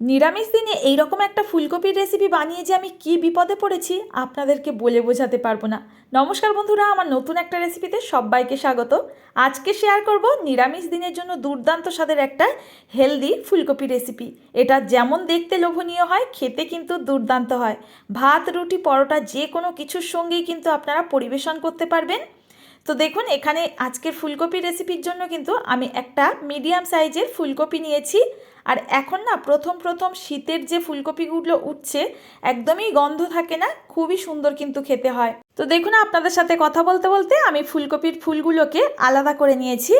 নিরামিষ দিনে এইরকম একটা ফুলকপির রেসিপি বানিয়ে যে আমি কি বিপদে পড়েছি, আপনাদেরকে বলে বোঝাতে পারব না। নমস্কার বন্ধুরা, আমার নতুন একটা রেসিপিতে সবাইকে স্বাগত। আজকে শেয়ার করব নিরামিষ দিনের জন্য দুর্দান্ত স্বাদের একটা হেলদি ফুলকপি রেসিপি এটা যেমন দেখতে লোভনীয় হয়, খেতে কিন্তু দুর্দান্ত হয়। ভাত, রুটি, পরোটা যে কোনো কিছুর সঙ্গেই কিন্তু আপনারা পরিবেশন করতে পারবেন। তো দেখুন, এখানে আজকের ফুলকপি রেসিপির জন্য কিন্তু আমি একটা মিডিয়াম সাইজের ফুলকপি নিয়েছি। আর এখন না, প্রথম প্রথম শীতের যে ফুলকপিগুলো উঠছে, একদমই গন্ধ থাকে না, খুবই সুন্দর কিন্তু খেতে হয়। তো দেখুন, আপনাদের সাথে কথা বলতে বলতে আমি ফুলকপির ফুলগুলোকে আলাদা করে নিয়েছি।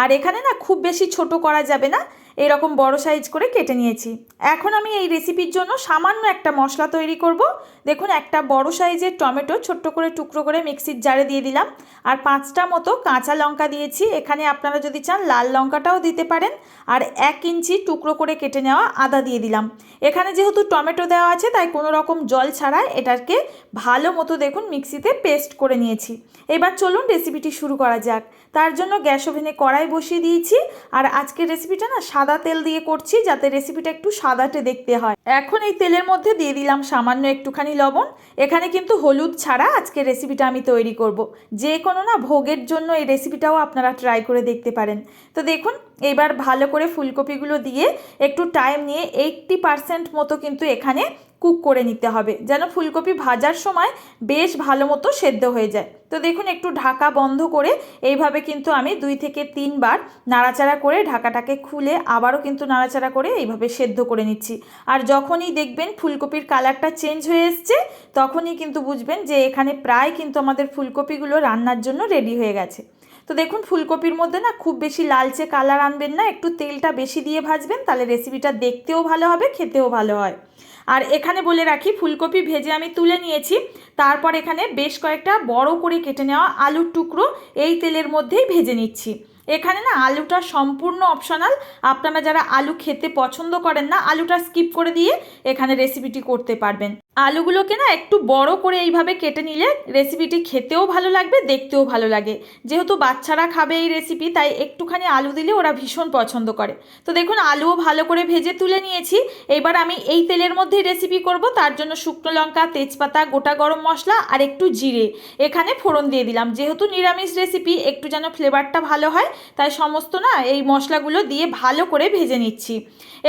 আর এখানে না, খুব বেশি ছোট করা যাবে না, এরকম বড় সাইজ করে কেটে নিয়েছি। এখন আমি এই রেসিপির জন্য সামান্য একটা মশলা তৈরি করব দেখুন, একটা বড় সাইজের টমেটো ছোট্ট করে টুকরো করে মিক্সির জারে দিয়ে দিলাম। আর পাঁচটা মতো কাঁচা লঙ্কা দিয়েছি। এখানে আপনারা যদি চান, লাল লঙ্কাটাও দিতে পারেন। আর এক ইঞ্চি টুকরো করে কেটে নেওয়া আদা দিয়ে দিলাম। এখানে যেহেতু টমেটো দেওয়া আছে, তাই কোনো রকম জল ছাড়া এটাকে ভালো মতো দেখুন, মিক্সিতে পেস্ট করে নিয়েছি। এবার চলুন রেসিপিটি শুরু করা যাক। তার জন্য গ্যাস ওভেনে কড়াই বসিয়ে দিয়েছি। আর আজকের রেসিপিটা না সাদা তেল দিয়ে করছি, যাতে রেসিপিটা একটু সাদাটে দেখতে হয়। এখন এই তেলের মধ্যে দিয়ে দিলাম সামান্য একটুখানি লবণ এখানে কিন্তু হলুদ ছাড়া আজকের রেসিপিটা আমি তৈরি করব। যে কোনো না, ভোগের জন্য এই রেসিপিটাও আপনারা ট্রাই করে দেখতে পারেন তো দেখুন এবার ভালো করে ফুলকপিগুলো দিয়ে একটু টাইম নিয়ে এইট্টি পারসেন্ট মতো কিন্তু এখানে কুক করে নিতে হবে, যেন ফুলকপি ভাজার সময় বেশ ভালো মতো সেদ্ধ হয়ে যায়। তো দেখুন, একটু ঢাকা বন্ধ করে এইভাবে কিন্তু আমি দুই থেকে তিনবার নাড়াচাড়া করে ঢাকাটাকে খুলে আবারও কিন্তু নাড়াচাড়া করে এইভাবে সেদ্ধ করে নিচ্ছি। আর যখনই দেখবেন ফুলকপির কালারটা চেঞ্জ হয়ে এসছে, তখনই কিন্তু বুঝবেন যে এখানে প্রায় কিন্তু আমাদের ফুলকপিগুলো রান্নার জন্য রেডি হয়ে গেছে। তো দেখুন, ফুলকপির মধ্যে না খুব বেশি লালচে কালার আনবেন না, একটু তেলটা বেশি দিয়ে ভাজবেন, তাহলে রেসিপিটা দেখতেও ভালো হবে, খেতেও ভালো হয়। আর এখানে বলে রাখি, ফুলকপি ভেজে আমি তুলে নিয়েছি, তারপর এখানে বেশ কয়েকটা বড় করে কেটে নেওয়া আলুর টুকরো এই তেলের মধ্যেই ভেজে নিচ্ছি। এখানে না আলুটা সম্পূর্ণ অপশনাল আপনারা যারা আলু খেতে পছন্দ করেন না, আলুটা স্কিপ করে দিয়ে এখানে রেসিপিটি করতে পারবেন। আলুগুলোকে না একটু বড় করে এইভাবে কেটে নিলে রেসিপিটি খেতেও ভালো লাগবে, দেখতেও ভালো লাগে। যেহেতু বাচ্চারা খাবে এই রেসিপি তাই একটুখানি আলু দিলে ওরা ভীষণ পছন্দ করে। তো দেখুন, আলুও ভালো করে ভেজে তুলে নিয়েছি। এবার আমি এই তেলের মধ্যেই রেসিপি করব। তার জন্য শুকনো লঙ্কা, তেজপাতা, গোটা গরম মশলা আর একটু জিরে। এখানে ফোড়ন দিয়ে দিলাম। যেহেতু নিরামিষ রেসিপি একটু যেন ফ্লেভারটা ভালো হয়, তাই সমস্ত না এই মশলাগুলো দিয়ে ভালো করে ভেজে নিচ্ছি।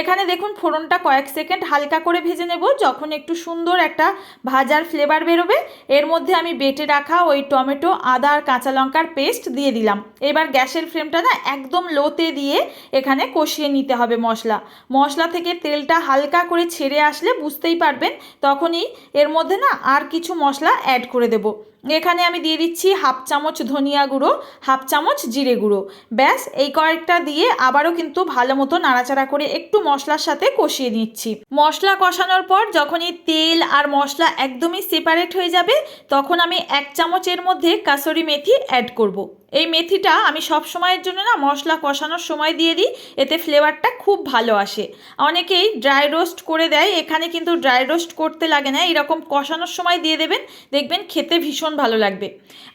এখানে দেখুন, ফোড়নটা কয়েক সেকেন্ড হালকা করে ভেজে নেব। যখন একটু সুন্দর একটা ভাজার ফ্লেভার বেরোবে। এর মধ্যে আমি বেটে রাখা ওই টমেটো, আদা আর কাঁচা লঙ্কার পেস্ট দিয়ে দিলাম। এবার গ্যাসের ফ্লেমটা না একদম লোতে দিয়ে এখানে কষিয়ে নিতে হবে মশলা। মশলা থেকে তেলটা হালকা করে ছেড়ে আসলে বুঝতেই পারবেন, তখনই এর মধ্যে না আর কিছু মশলা অ্যাড করে দেবো। এখানে আমি দিয়ে দিচ্ছি হাফ চামচ ধনিয়া গুঁড়ো, হাফ চামচ জিরে গুঁড়ো ব্যাস, এই কয়েকটা দিয়ে আবারও কিন্তু ভালো মতো নাড়াচাড়া করে একটু মশলার সাথে কষিয়ে নিচ্ছি মশলা কষানোর পর যখনই তেল আর মশলা একদমই সেপারেট হয়ে যাবে, তখন আমি এক চামচের মধ্যে কাসরি মেথি অ্যাড করব। এই মেথিটা আমি সব সময়ের জন্য না মশলা কষানোর সময় দিয়ে দিই, এতে ফ্লেভারটা খুব ভালো আসে। অনেকেই ড্রাই রোস্ট করে দেয়, এখানে কিন্তু ড্রাই রোস্ট করতে লাগে না, এরকম কষানোর সময় দিয়ে দেবেন, দেখবেন খেতে ভীষণ ভালো লাগবে।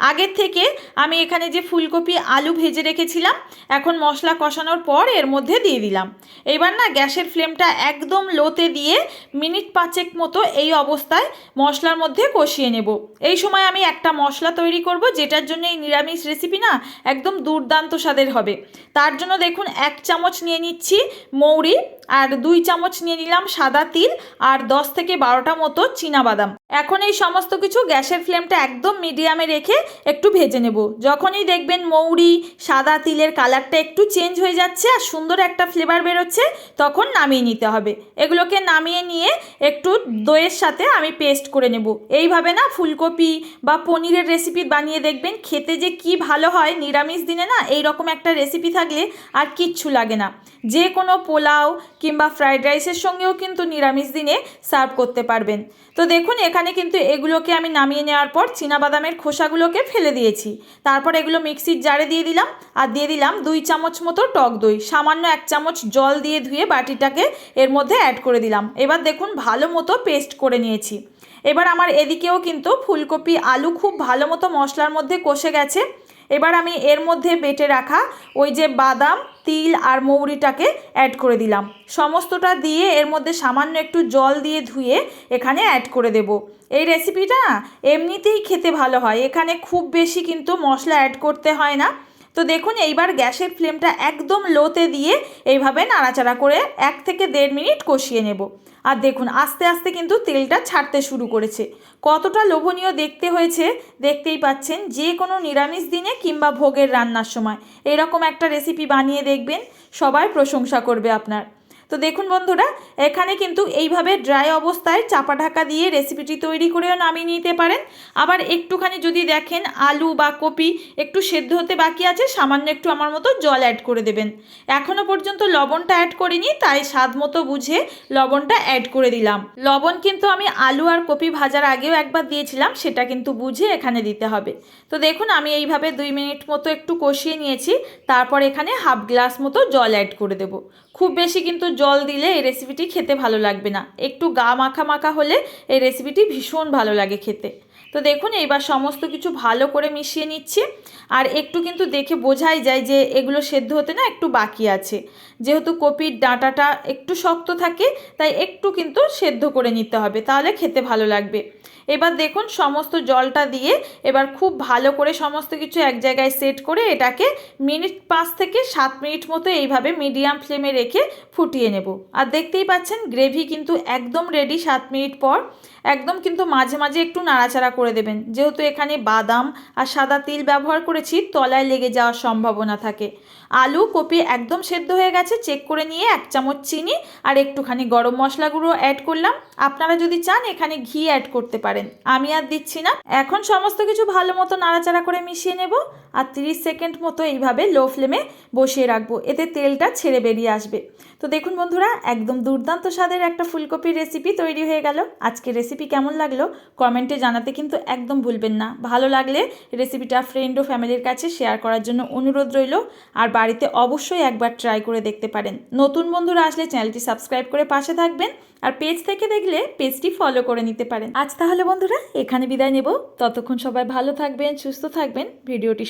আগের থেকে আমি এখানে যে ফুলকপি আলু ভেজে রেখেছিলাম, এখন মশলা কষানোর পর এর মধ্যে দিয়ে দিলাম। এবার না গ্যাসের ফ্লেমটা একদম লোতে দিয়ে মিনিট পাঁচেক মতো এই অবস্থায় মশলার মধ্যে কষিয়ে নেব। এই সময় আমি একটা মশলা তৈরি করব, যেটার জন্য এই নিরামিষ রেসিপি না একদম দুর্দান্ত স্বাদের হবে। তার জন্য দেখুন এক চামচ নিয়ে নিচ্ছি মৌরি, আর দুই চামচ নিয়ে নিলাম সাদা তিল, আর দশ থেকে বারোটা মতো বাদাম এখন এই সমস্ত কিছু গ্যাসের ফ্লেমটা একদম মিডিয়ামে রেখে একটু ভেজে নেব। যখনই দেখবেন মৌরি, সাদা তিলের কালারটা একটু চেঞ্জ হয়ে যাচ্ছে আর সুন্দর একটা ফ্লেভার বেরোচ্ছে, তখন নামিয়ে নিতে হবে। এগুলোকে নামিয়ে নিয়ে একটু দইয়ের সাথে আমি পেস্ট করে নেব। এইভাবে না ফুলকপি বা পনিরের রেসিপি বানিয়ে দেখবেন, খেতে যে কি ভালো হয় নিরামিষ দিনে না এই রকম একটা রেসিপি থাকলে আর কিচ্ছু লাগে না। যে কোনো পোলাও কিংবা ফ্রাইড রাইসের সঙ্গেও কিন্তু নিরামিষ দিনে সার্ভ করতে পারবেন। তো দেখুন, এখানে কিন্তু এগুলোকে আমি নামিয়ে নেওয়ার পর বাদামের খোসাগুলোকে ফেলে দিয়েছি। তারপর এগুলো মিক্সির জারে দিয়ে দিলাম আর দিয়ে দিলাম দুই চামচ মতো টক দই। সামান্য এক চামচ জল দিয়ে ধুয়ে বাটিটাকে এর মধ্যে অ্যাড করে দিলাম। এবার দেখুন ভালো মতো পেস্ট করে নিয়েছি। এবার আমার এদিকেও কিন্তু ফুলকপি, আলু খুব ভালো মতো মশলার মধ্যে কষে গেছে। এবার আমি এর মধ্যে বেটে রাখা ওই যে বাদাম, তিল আর মৌরিটাকে অ্যাড করে দিলাম। সমস্তটা দিয়ে এর মধ্যে সামান্য একটু জল দিয়ে ধুয়ে এখানে অ্যাড করে দেব। এই রেসিপিটা এমনিতেই খেতে ভালো হয়। এখানে খুব বেশি কিন্তু মশলা অ্যাড করতে হয় না। তো দেখুন, এইবার গ্যাসের ফ্লেমটা একদম লোতে দিয়ে এইভাবে নাড়াচাড়া করে এক থেকে দেড় মিনিট কষিয়ে নেব। আর দেখুন, আস্তে আস্তে কিন্তু তেলটা ছাড়তে শুরু করেছে। কতটা লোভনীয় দেখতে হয়েছে, দেখতেই পাচ্ছেন যে কোনো নিরামিষ দিনে কিংবা ভোগের রান্নার সময়। এরকম একটা রেসিপি বানিয়ে দেখবেন, সবাই প্রশংসা করবে আপনার। তো দেখুন বন্ধুরা, এখানে কিন্তু এইভাবে ড্রাই অবস্থায় চাপা ঢাকা দিয়ে রেসিপিটি তৈরি করেও নামিয়ে নিতে পারেন। আবার একটুখানি যদি দেখেন আলু বা কপি একটু সেদ্ধ হতে বাকি আছে, সামান্য একটু আমার মতো জল অ্যাড করে দেবেন। এখনও পর্যন্ত লবণটা অ্যাড করিনি, তাই স্বাদ মতো বুঝে লবণটা অ্যাড করে দিলাম। লবণ কিন্তু আমি আলু আর কপি ভাজার আগেও একবার দিয়েছিলাম, সেটা কিন্তু বুঝে এখানে দিতে হবে। তো দেখুন, আমি এইভাবে দুই মিনিট মতো একটু কষিয়ে নিয়েছি, তারপর এখানে হাফ গ্লাস মতো জল অ্যাড করে দেব। খুব বেশি কিন্তু জল দিলে এই রেসিপিটি খেতে ভালো লাগবে না। একটু গা মাখা মাখা হলে এই রেসিপিটি ভীষণ ভালো লাগে খেতে। তো দেখুন, এইবার সমস্ত কিছু ভালো করে মিশিয়ে নিচ্ছি। আর একটু কিন্তু দেখে বোঝাই যায় যে এগুলো সেদ্ধ হতে না একটু বাকি আছে। যেহেতু কপির ডাঁটাটা একটু শক্ত থাকে, তাই একটু কিন্তু সেদ্ধ করে নিতে হবে, তাহলে খেতে ভালো লাগবে। এবার দেখুন, সমস্ত জলটা দিয়ে এবার খুব ভালো করে সমস্ত কিছু এক জায়গায় সেট করে এটাকে মিনিট পাঁচ থেকে সাত মিনিট মতো এইভাবে মিডিয়াম ফ্লেমে রেখে ফুটিয়ে নেব। আর দেখতেই পাচ্ছেন গ্রেভি কিন্তু একদম রেডি সাত মিনিট পর। একদম কিন্তু মাঝে মাঝে একটু নাড়াচাড়া করে দেবেন। যেহেতু এখানে বাদাম আর সাদা তিল ব্যবহার করেছি, তলায় লেগে যাওয়ার সম্ভাবনা থাকে। আলু কপি একদম সেদ্ধ হয়ে গেছে চেক করে নিয়ে এক চামচ চিনি আর একটুখানি গরম মশলা গুঁড়ো অ্যাড করলাম। আপনারা যদি চান, এখানে ঘি অ্যাড করতে পারেন। আমি আর দিচ্ছি না। এখন সমস্ত কিছু ভালো মতো নাড়াচাড়া করে মিশিয়ে নেব। আর 30 সেকেন্ড মতো এইভাবে লো ফ্লেমে বসিয়ে রাখব। এতে তেলটা ছেড়ে বেরিয়ে আসবে। তো দেখুন বন্ধুরা, একদম দুর্দান্ত স্বাদের একটা ফুলকপির রেসিপি তৈরি হয়ে গেল। আজকে রেসিপি কেমন লাগল কমেন্টে জানাতে কিন্তু একদম ভুলবেন না। ভালো লাগলে রেসিপিটা ফ্রেন্ড ও ফ্যামিলির কাছে শেয়ার করার জন্য অনুরোধ রইল। আর বাড়িতে অবশ্যই একবার ট্রাই করে দেখতে পারেন। নতুন বন্ধুরা আসলে চ্যানেলটি সাবস্ক্রাইব করে পাশে থাকবেন আর পেজ থেকে দেখলে পেজটি ফলো করে নিতে পারেন। আজ তাহলে বন্ধুরা, এখানে বিদায় নেব। ততক্ষণ সবাই ভালো থাকবেন, সুস্থ থাকবেন। ভিডিওটির